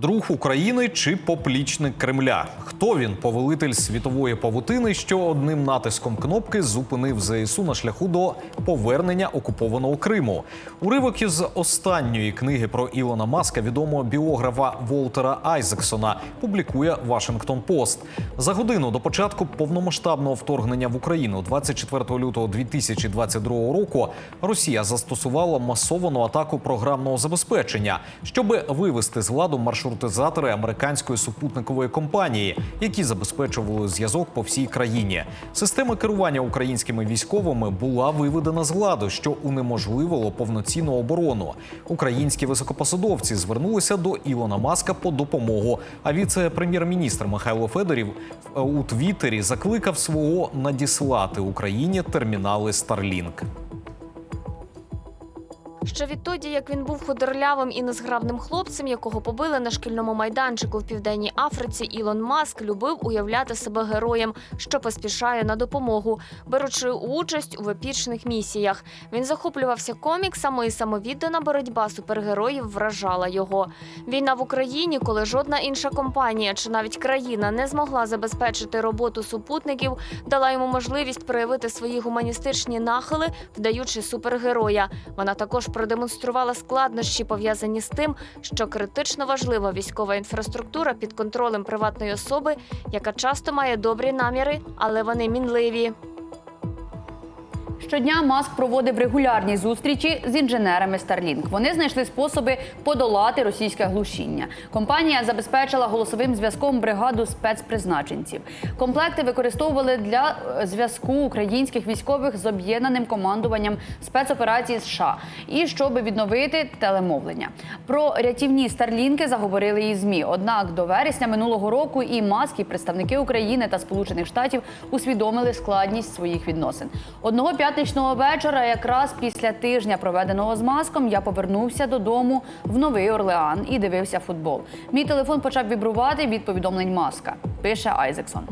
Друг України чи поплічник Кремля? Хто він, повелитель світової павутини, що одним натиском кнопки зупинив ЗСУ на шляху до повернення окупованого Криму? Уривок із останньої книги про Ілона Маска, відомого біографа Волтера Айзексона, публікує Вашингтон Пост. За годину до початку повномасштабного вторгнення в Україну, 24 лютого 2022 року, Росія застосувала масовану атаку програмного забезпечення, щоб вивести з ладу маршрутизатори американської супутникової компанії, які забезпечували зв'язок по всій країні. Система керування українськими військовими була виведена з ладу, що унеможливило повноцінну оборону. Українські високопосадовці звернулися до Ілона Маска по допомогу. А віце-прем'єр-міністр Михайло Федорів е, у Твіттері закликав свого надіслати Україні термінали Starlink. Ще відтоді, як він був худорлявим і незграбним хлопцем, якого побили на шкільному майданчику в південній Африці, Ілон Маск любив уявляти себе героєм, що поспішає на допомогу, беручи участь у епічних місіях. Він захоплювався коміксами, і самовіддана боротьба супергероїв вражала його. Війна в Україні, коли жодна інша компанія чи навіть країна не змогла забезпечити роботу супутників, дала йому можливість проявити свої гуманістичні нахили, вдаючи супергероя. Вона також продемонструвала складнощі, пов'язані з тим, що критично важлива військова інфраструктура під контролем приватної особи, яка часто має добрі наміри, але вони мінливі. Щодня Маск проводив регулярні зустрічі з інженерами Starlink. Вони знайшли способи подолати російське глушіння. Компанія забезпечила голосовим зв'язком бригаду спецпризначенців. Комплекти використовували для е, зв'язку українських військових з об'єднаним командуванням спецоперації США і щоб відновити телемовлення. Про рятівні старлінки заговорили і змі. Однак до вересня минулого року і Маск, і представники України та Сполучених Штатів усвідомили складність своїх відносин. Одного п'ятничного вечора, якраз після тижня, проведеного з маском, я повернувся додому в Новий Орлеан і дивився футбол. Мій телефон почав вібрувати від повідомлень маска. Пише Айзексон.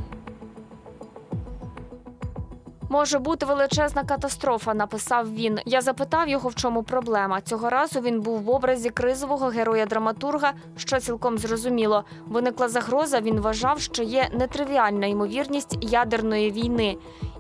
Може бути величезна катастрофа, написав він. Я запитав його, в чому проблема. Цього разу він був в образі кризового героя-драматурга, що цілком зрозуміло. Виникла загроза. Він вважав, що є нетривіальна ймовірність ядерної війни.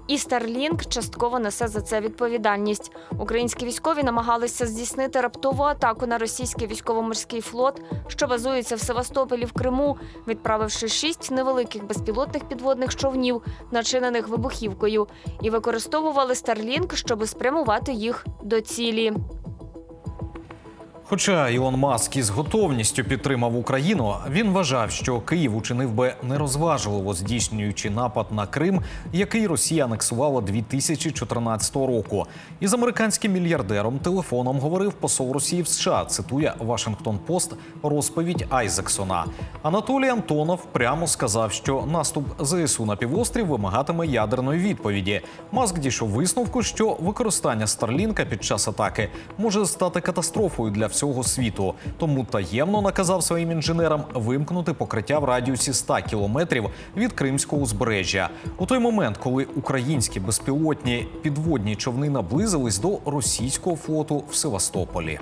І Starlink частково несе за це відповідальність. Українські військові намагалися здійснити раптову атаку на російський військово-морський флот, що базується в Севастополі в Криму, відправивши шість невеликих безпілотних підводних човнів, начинених вибухівкою, і використовували Starlink, щоб спрямувати їх до цілі. Хоча Ілон Маск із готовністю підтримав Україну, він вважав, що Київ учинив би нерозважливо здійснюючи напад на Крим, який Росія анексувала 2014 року. Із американським мільярдером телефоном говорив посол Росії в США. Цитує Вашингтон Пост розповідь Айзексона. Анатолій Антонов прямо сказав, що наступ ЗСУ на півострів вимагатиме ядерної відповіді. Маск дійшов висновку, що використання Старлінка під час атаки може стати катастрофою для всього світу. Тому таємно наказав своїм інженерам вимкнути покриття в радіусі 100 кілометрів від кримського узбережжя. У той момент, коли українські безпілотні підводні човни наблизились до російського флоту в Севастополі.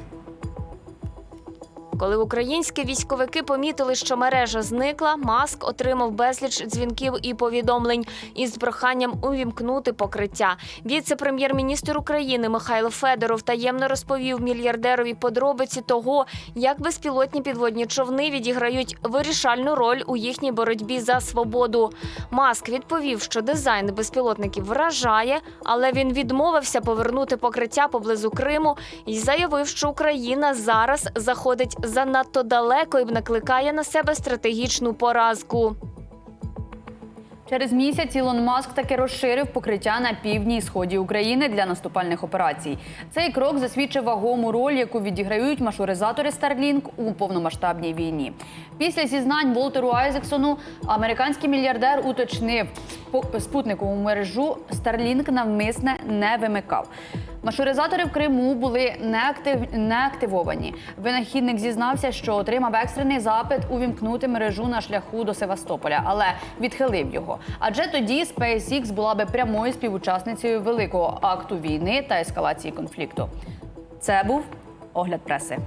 Коли українські військовики помітили, що мережа зникла, маск отримав безліч дзвінків і повідомлень із проханням увімкнути покриття. Віце-прем'єр-міністр України Михайло Федоров таємно розповів мільярдерові подробиці того, як безпілотні підводні човни відіграють вирішальну роль у їхній боротьбі за свободу. Маск відповів, що дизайн безпілотників вражає, але він відмовився повернути покриття поблизу Криму і заявив, що Україна зараз заходить занадто далеко і накликає на себе стратегічну поразку. Через місяць Ілон Маск таки розширив покриття на півдні і сході України для наступальних операцій. Цей крок засвідчив вагому роль, яку відіграють маршрутизатори Starlink у повномасштабній війні. Після зізнань Волтеру Айзексону американський мільярдер уточнив, спутникову мережу Starlink навмисне не вимикав. Маршрутизатори в Криму були неактив... неактивовані. Винахідник зізнався, що отримав екстрений запит увімкнути мережу на шляху до Севастополя, але відхилив його. Адже тоді SpaceX була би прямою співучасницею великого акту війни та ескалації конфлікту. Це був огляд преси.